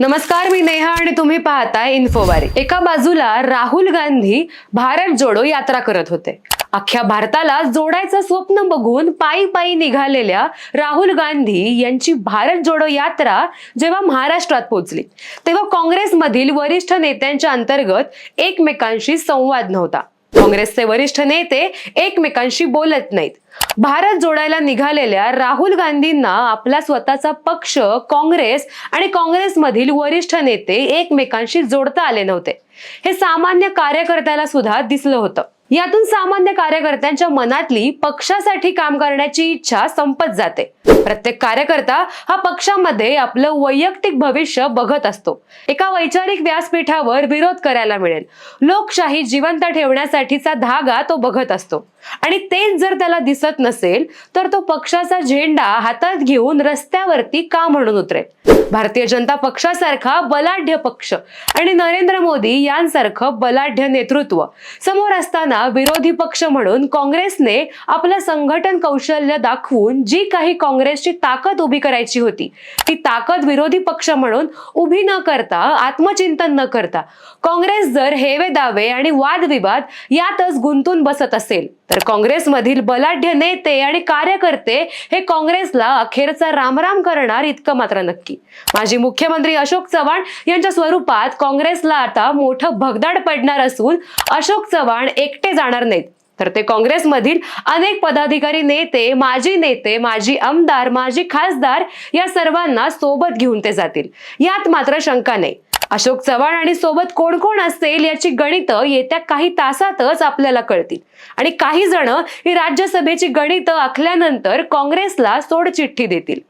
नमस्कार मी नेहा आणि तुम्ही पाहताय इन्फोवारी एका बाजूला राहुल गांधी भारत जोडो यात्रा करत होते. अख्ख्या भारताला जोडायचं स्वप्न बघून पायी पायी निघालेल्या राहुल गांधी यांची भारत जोडो यात्रा जेव्हा महाराष्ट्रात पोहोचली तेव्हा काँग्रेसमधील वरिष्ठ नेत्यांच्या अंतर्गत एकमेकांशी संवाद नव्हता. काँग्रेसचे वरिष्ठ नेते एकमेकांशी बोलत नाहीत. भारत जोडायला निघालेल्या राहुल गांधींना आपला स्वतःचा पक्ष काँग्रेस आणि काँग्रेसमधील वरिष्ठ नेते एकमेकांशी जोडता आले नव्हते. हे सामान्य कार्यकर्त्याला सुद्धा दिसलं होतं. यातून सामान्य कार्यकर्त्यांच्या मनातली पक्षासाठी काम करण्याची इच्छा संपत जाते. प्रत्येक कार्यकर्ता हा पक्षामध्ये आपलं वैयक्तिक भविष्य बघत असतो. एका वैचारिक व्यासपीठावर विरोध करायला मिळेल. लोकशाही जिवंत ठेवण्यासाठीचा धागा तो बघत असतो. आणि तेच जर त्याला दिसत नसेल तर तो पक्षाचा झेंडा हातात घेऊन रस्त्यावरती का म्हणून उतरेल? भारतीय जनता पक्षासारखा बलाढ्य पक्ष आणि नरेंद्र मोदी यांसारखं बलाढ्य नेतृत्व समोर असताना विरोधी पक्ष म्हणून काँग्रेसने आपलं संघटन कौशल्य दाखवून जी काही काँग्रेस काँग्रेसची ताकद उभी करायची होती. ती ताकद विरोधी पक्ष म्हणून उभी न करता आत्मचिंतन न करता काँग्रेस जर हेवे दावे आणि वादविवाद यातच गुंतून बसत असेल तर काँग्रेसमधील बलाढ्य नेते आणि कार्यकर्ते हे काँग्रेसला अखेरचा रामराम करणार इतकं मात्र नक्की. माजी मुख्यमंत्री अशोक चव्हाण यांच्या स्वरूपात काँग्रेसला आता मोठं भगदाड पडणार असून अशोक चव्हाण एकटे जाणार नाहीत. तर ते काँग्रेसमधील अनेक पदाधिकारी नेते माजी नेते माजी आमदार माजी खासदार या सर्वांना सोबत घेऊन ते जातील. यात मात्र शंका नाही. अशोक चव्हाण आणि सोबत कोण कोण असेल याची गणितं येत्या काही तासातच आपल्याला कळतील. आणि काही जण ही राज्यसभेची गणितं आखल्यानंतर काँग्रेसला सोडचिठ्ठी देतील.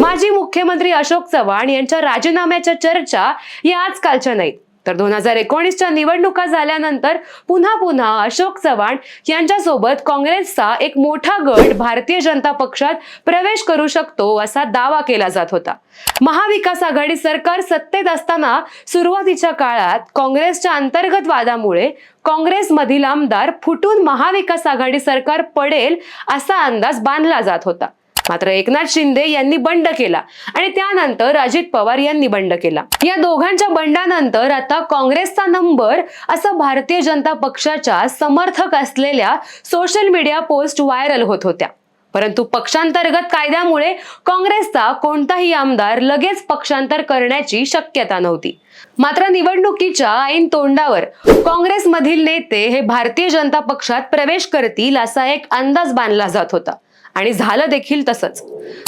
माजी मुख्यमंत्री अशोक चव्हाण यांच्या राजीनाम्याच्या चर्चा या आजकालच्या नाहीत. तर दोन हजार एकोणीसच्या निवडणुका झाल्यानंतर पुन्हा पुन्हा अशोक चव्हाण यांच्यासोबत काँग्रेसचा एक मोठा गट भारतीय जनता पक्षात प्रवेश करू शकतो असा दावा केला जात होता. महाविकास आघाडी सरकार सत्तेत असताना सुरुवातीच्या काळात काँग्रेसच्या अंतर्गत वादामुळे काँग्रेसमधील आमदार फुटून महाविकास आघाडी सरकार पडेल असा अंदाज बांधला जात होता. मात्र एकनाथ शिंदे यांनी बंड केला आणि त्यानंतर अजित पवार यांनी बंड केला. या दोघांच्या बंडानंतर आता काँग्रेसचा नंबर असं भारतीय जनता पक्षाच्या समर्थक असलेल्या सोशल मीडिया पोस्ट व्हायरल होत होत्या. परंतु पक्षांतर्गत कायद्यामुळे काँग्रेसचा कोणताही आमदार लगेच पक्षांतर करण्याची शक्यता नव्हती. मात्र निवडणुकीच्या ऐन तोंडावर काँग्रेसमधील नेते हे भारतीय जनता पक्षात प्रवेश करतील असा एक अंदाज बांधला जात होता. आणि झालं देखील तसंच.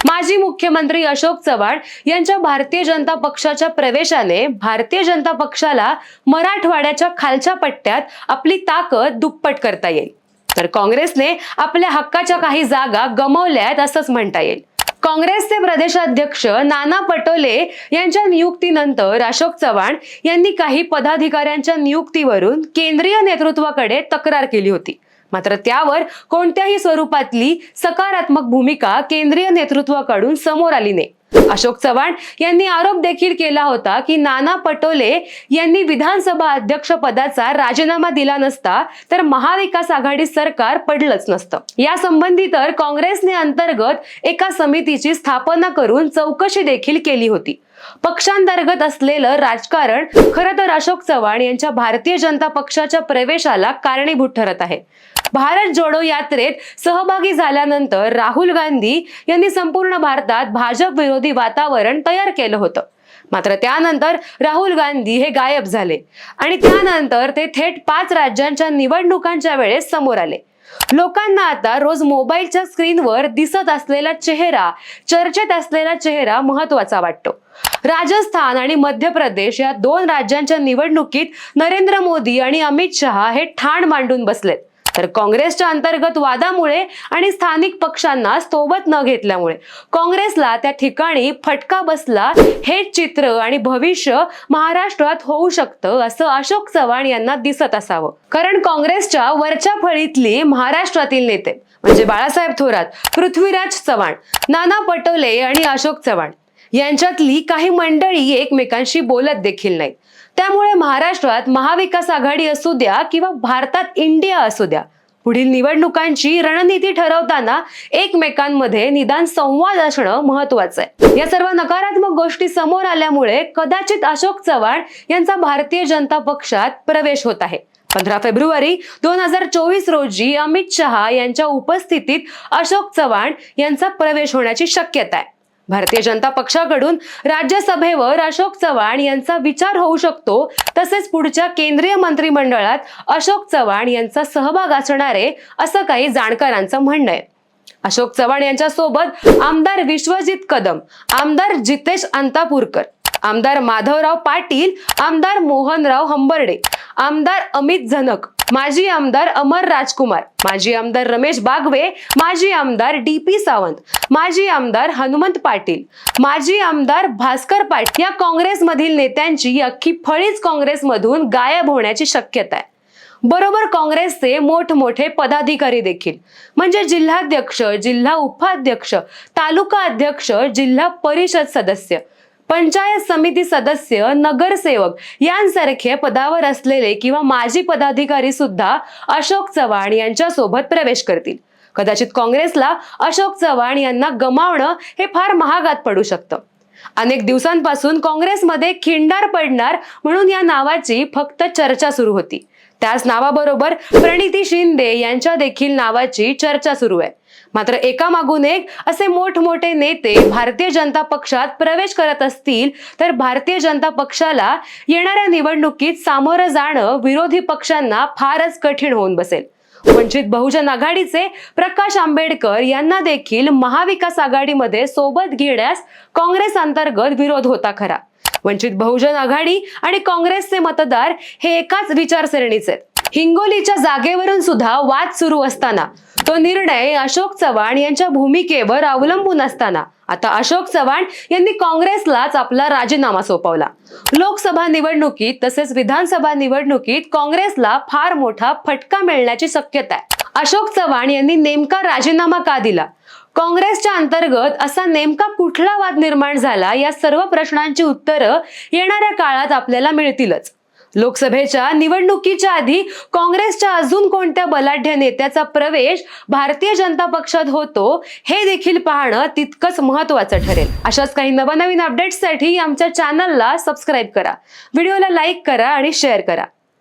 माजी मुख्यमंत्री अशोक चव्हाण यांच्या भारतीय जनता पक्षाच्या प्रवेशाने भारतीय जनता पक्षाला मराठवाड्याच्या खालच्या पट्ट्यात आपली ताकद दुप्पट करता येईल. तर काँग्रेसने आपल्या हक्काच्या काही जागा गमावल्यात असंच म्हणता येईल. काँग्रेसचे प्रदेशाध्यक्ष नाना पटोले यांच्या नियुक्तीनंतर अशोक चव्हाण यांनी काही पदाधिकाऱ्यांच्या नियुक्तीवरून केंद्रीय नेतृत्वाकडे तक्रार केली होती. मात्र त्यावर कोणत्याही स्वरूपातली सकारात्मक भूमिका केंद्रीय नेतृत्वाकडून समोर आली नाही. अशोक चव्हाण यांनी आरोप देखील केला होता की नाना पटोले यांनी विधानसभा अध्यक्ष पदाचा राजीनामा दिला नसता तर महाविकास आघाडी सरकार पडलंच नसतं. या संबंधी तर काँग्रेसने अंतर्गत एका समितीची स्थापना करून चौकशी देखील केली होती. पक्षांतर्गत असलेलं राजकारण खरं तर अशोक चव्हाण यांच्या भारतीय जनता पक्षाच्या प्रवेशाला कारणीभूत ठरत आहे. भारत जोडो यात्रेत सहभागी झाल्यानंतर राहुल गांधी यांनी संपूर्ण भारतात भाजप विरोधी वातावरण तयार केलं होतं. मात्र त्यानंतर राहुल गांधी हे गायब झाले आणि त्यानंतर ते थेट पाच राज्यांच्या निवडणुकांच्या वेळेस समोर आले. लोकांना आता रोज मोबाईलच्या स्क्रीनवर दिसत असलेला चेहरा चर्चेत असलेला चेहरा महत्त्वाचा वाटतो. राजस्थान आणि मध्य प्रदेश या दोन राज्यांच्या निवडणुकीत नरेंद्र मोदी आणि अमित शहा हे ठाण मांडून बसलेत. तर काँग्रेसच्या अंतर्गत वादामुळे आणि स्थानिक पक्षांना सोबत न घेतल्यामुळे काँग्रेसला त्या ठिकाणी फटका बसला हे चित्र आणि भविष्य महाराष्ट्रात होऊ शकतं असं अशोक चव्हाण यांना दिसत असावं. कारण काँग्रेसच्या वरच्या फळीतली महाराष्ट्रातील नेते म्हणजे बाळासाहेब थोरात पृथ्वीराज चव्हाण नाना पटोले आणि अशोक चव्हाण यांच्यातली काही मंडळी एकमेकांशी बोलत देखील नाहीत. त्यामुळे महाराष्ट्रात महाविकास आघाडी असू द्या किंवा भारतात इंडिया असू द्या पुढील निवडणुकांची रणनीती ठरवताना एकमेकांमध्ये निदान संवाद असणं महत्वाचं आहे. या सर्व नकारात्मक गोष्टी समोर आल्यामुळे कदाचित अशोक चव्हाण यांचा भारतीय जनता पक्षात प्रवेश होत आहे. पंधरा फेब्रुवारी दोन हजार चोवीस रोजी अमित शहा यांच्या उपस्थितीत अशोक चव्हाण यांचा प्रवेश होण्याची शक्यता आहे. भारतीय जनता पक्षाकडून राज्यसभेवर अशोक चव्हाण यांचा विचार होऊ शकतो. तसेच पुढच्या केंद्रीय मंत्रिमंडळात अशोक चव्हाण यांचा सहभाग असणारे असं काही जाणकारांचं म्हणणं आहे. अशोक चव्हाण यांच्या सोबत आमदार विश्वजित कदम आमदार जितेश अंतापूरकर आमदार माधवराव पाटील आमदार मोहनराव हंबर्डे आमदार अमित झनक माजी आमदार अमर राजकुमार माजी आमदार रमेश बागवे माजी आमदार डी पी सावंत माजी आमदार हनुमंत पाटील माजी आमदार भास्कर पाटील या काँग्रेसमधील नेत्यांची अख्खी फळीच काँग्रेसमधून गायब होण्याची शक्यता आहे. बरोबर काँग्रेसचे मोठमोठे पदाधिकारी देखील म्हणजे जिल्हाध्यक्ष जिल्हा उपाध्यक्ष तालुका अध्यक्ष जिल्हा परिषद सदस्य पंचायत समिती सदस्य नगरसेवक यांसारखे पदावर असलेले किंवा माजी पदाधिकारी सुद्धा अशोक चव्हाण यांच्या सोबत प्रवेश करतील. कदाचित काँग्रेसला अशोक चव्हाण यांना गमावणं हे फार महागात पडू शकतं. अनेक दिवसांपासून काँग्रेसमध्ये खिंडार पडणार म्हणून या नावाची फक्त चर्चा सुरू होती. त्याच नावाबरोबर प्रणिती शिंदे यांच्या देखील नावाची चर्चा सुरू आहे. मात्र एकामागून एक असे मोठमोठे नेते भारतीय जनता पक्षात प्रवेश करत असतील तर भारतीय जनता पक्षाला येणाऱ्या निवडणुकीत सामोरं जाणं विरोधी पक्षांना फारच कठीण होऊन बसेल. वंचित बहुजन आघाडीचे प्रकाश आंबेडकर यांना देखील महाविकास आघाडीमध्ये सोबत घेण्यास काँग्रेस अंतर्गत विरोध होता खरा. वंचित बहुजन आघाडी आणि काँग्रेसचे मतदार हे एकाच विचारसरणीचे. आहेत. हिंगोलीच्या जागेवरून सुद्धा वाद सुरू असताना तो निर्णय अशोक चव्हाण यांच्या भूमिकेवर अवलंबून असताना आता अशोक चव्हाण यांनी काँग्रेसलाच आपला राजीनामा सोपवला. लोकसभा निवडणुकीत तसेच विधानसभा निवडणुकीत काँग्रेसला फार मोठा फटका मिळण्याची शक्यता आहे. अशोक चव्हाण यांनी नेमका राजीनामा का दिला? काँग्रेसच्या अंतर्गत असा नेमका कुठला वाद निर्माण झाला? या सर्व प्रश्नांची उत्तरं येणाऱ्या काळात आपल्याला मिळतीलच. लोकसभेच्या निवडणुकीच्या आधी काँग्रेसच्या अजून कोणत्या बलाढ्य नेत्याचा प्रवेश भारतीय जनता पक्षात होतो हे देखील पाहणं तितकंच महत्वाचं ठरेल. अशाच काही नवनवीन अपडेट्ससाठी आमच्या चॅनलला सबस्क्राईब करा. व्हिडिओला लाईक करा आणि शेअर करा.